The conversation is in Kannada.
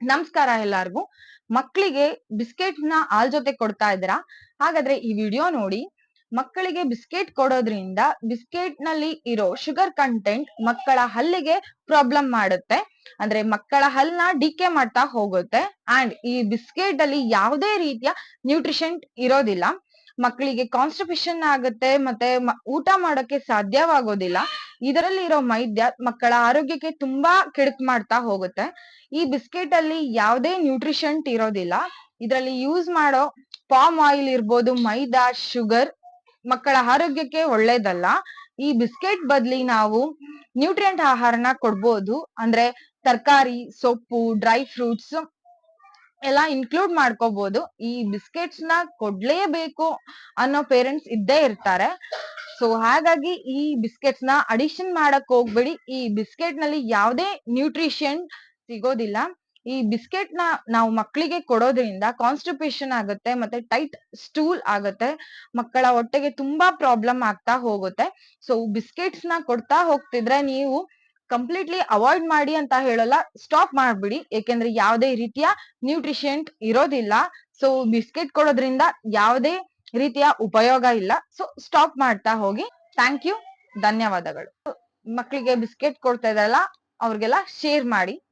ನಮಸ್ಕಾರ ಎಲ್ಲಾರ್ಗೂ. ಮಕ್ಕಳಿಗೆ ಬಿಸ್ಕೆಟ್ನ ಹಾಲ್ ಜೊತೆ ಕೊಡ್ತಾ ಇದ್ದೀರಾ? ಹಾಗಾದ್ರೆ ಈ ವಿಡಿಯೋ ನೋಡಿ. ಮಕ್ಕಳಿಗೆ ಬಿಸ್ಕೆಟ್ ಕೊಡೋದ್ರಿಂದ ಬಿಸ್ಕೆಟ್ನಲ್ಲಿ ಇರೋ ಶುಗರ್ ಕಂಟೆಂಟ್ ಮಕ್ಕಳ ಹಲ್ಲಿಗೆ ಪ್ರಾಬ್ಲಮ್ ಮಾಡುತ್ತೆ. ಅಂದ್ರೆ ಮಕ್ಕಳ ಹಲ್ನ ಡಿಕೆ ಮಾಡ್ತಾ ಹೋಗುತ್ತೆ. ಅಂಡ್ ಈ ಬಿಸ್ಕೆಟ್ ಅಲ್ಲಿ ಯಾವುದೇ ರೀತಿಯ ನ್ಯೂಟ್ರಿಷನ್ ಇರೋದಿಲ್ಲ. ಮಕ್ಕಳಿಗೆ ಕಾನ್ಸ್ಟಿಪೇಷನ್ ಆಗುತ್ತೆ, ಮತ್ತೆ ಊಟ ಮಾಡೋಕೆ ಸಾಧ್ಯವಾಗೋದಿಲ್ಲ. ಇದರಲ್ಲಿ ಇರೋ ಮೈದ್ಯ ಮಕ್ಕಳ ಆರೋಗ್ಯಕ್ಕೆ ತುಂಬಾ ಕೆಡುಕು ಮಾಡ್ತಾ ಹೋಗುತ್ತೆ. ಈ ಬಿಸ್ಕೆಟ್ ಅಲ್ಲಿ ಯಾವುದೇ ನ್ಯೂಟ್ರಿಷಂಟ್ ಇರೋದಿಲ್ಲ. ಇದರಲ್ಲಿ ಯೂಸ್ ಮಾಡೋ ಪಾಮ್ ಆಯಿಲ್ ಇರ್ಬೋದು, ಮೈದಾ, ಶುಗರ್ ಮಕ್ಕಳ ಆರೋಗ್ಯಕ್ಕೆ ಒಳ್ಳೇದಲ್ಲ. ಈ ಬಿಸ್ಕೆಟ್ ಬದ್ಲಿ ನಾವು ನ್ಯೂಟ್ರಿಯೆಂಟ್ ಆಹಾರನ ಕೊಡ್ಬೋದು. ಅಂದ್ರೆ ತರಕಾರಿ, ಸೊಪ್ಪು, ಡ್ರೈ ಫ್ರೂಟ್ಸ್ ಎಲ್ಲ ಇನ್ಕ್ಲೂಡ್ ಮಾಡ್ಕೋಬಹುದು ಈ ಬಿಸ್ಕೆಟ್ಸ್ನ ಕೊಡ್ಲೇಬೇಕು ಅನ್ನೋ ಪೇರೆಂಟ್ಸ್ ಇದ್ದೇ ಇರ್ತಾರೆ. ಸೊ ಹಾಗಾಗಿ ಈ ಬಿಸ್ಕೆಟ್ಸ್ನ ಅಡಿಷನ್ ಮಾಡಕ್ ಹೋಗ್ಬೇಡಿ. ಈ ಬಿಸ್ಕೆಟ್ನಲ್ಲಿ ಯಾವುದೇ ನ್ಯೂಟ್ರಿಷನ್ ಸಿಗೋದಿಲ್ಲ. ಈ ಬಿಸ್ಕೆಟ್ನ ನಾವು ಮಕ್ಕಳಿಗೆ ಕೊಡೋದ್ರಿಂದ ಕಾನ್ಸ್ಟಿಪೇಷನ್ ಆಗುತ್ತೆ, ಮತ್ತೆ ಟೈಟ್ ಸ್ಟೂಲ್ ಆಗುತ್ತೆ, ಮಕ್ಕಳ ಹೊಟ್ಟೆಗೆ ತುಂಬಾ ಪ್ರಾಬ್ಲಮ್ ಆಗ್ತಾ ಹೋಗುತ್ತೆ. ಸೊ ಬಿಸ್ಕೆಟ್ಸ್ನ ಕೊಡ್ತಾ ಹೋಗ್ತಿದ್ರೆ ನೀವು ಕಂಪ್ಲೀಟ್ಲಿ ಅವಾಯ್ಡ್ ಮಾಡಿ ಅಂತ ಹೇಳಲ್ಲ ಸ್ಟಾಪ್ ಮಾಡ್ಬಿಡಿ. ಏಕೆಂದ್ರೆ ಯಾವುದೇ ರೀತಿಯ ನ್ಯೂಟ್ರಿಷಿಯಂಟ್ ಇರೋದಿಲ್ಲ. ಸೊ ಬಿಸ್ಕೆಟ್ ಕೊಡೋದ್ರಿಂದ ಯಾವುದೇ ರೀತಿಯ ಉಪಯೋಗ ಇಲ್ಲ. ಸೊ ಸ್ಟಾಪ್ ಮಾಡ್ತಾ ಹೋಗಿ. ಥ್ಯಾಂಕ್ ಯು ಧನ್ಯವಾದಗಳು. ಮಕ್ಕಳಿಗೆ ಬಿಸ್ಕೆಟ್ ಕೊಡ್ತಾ ಇದಾರಲ್ಲ ಅವ್ರಿಗೆಲ್ಲ ಶೇರ್ ಮಾಡಿ.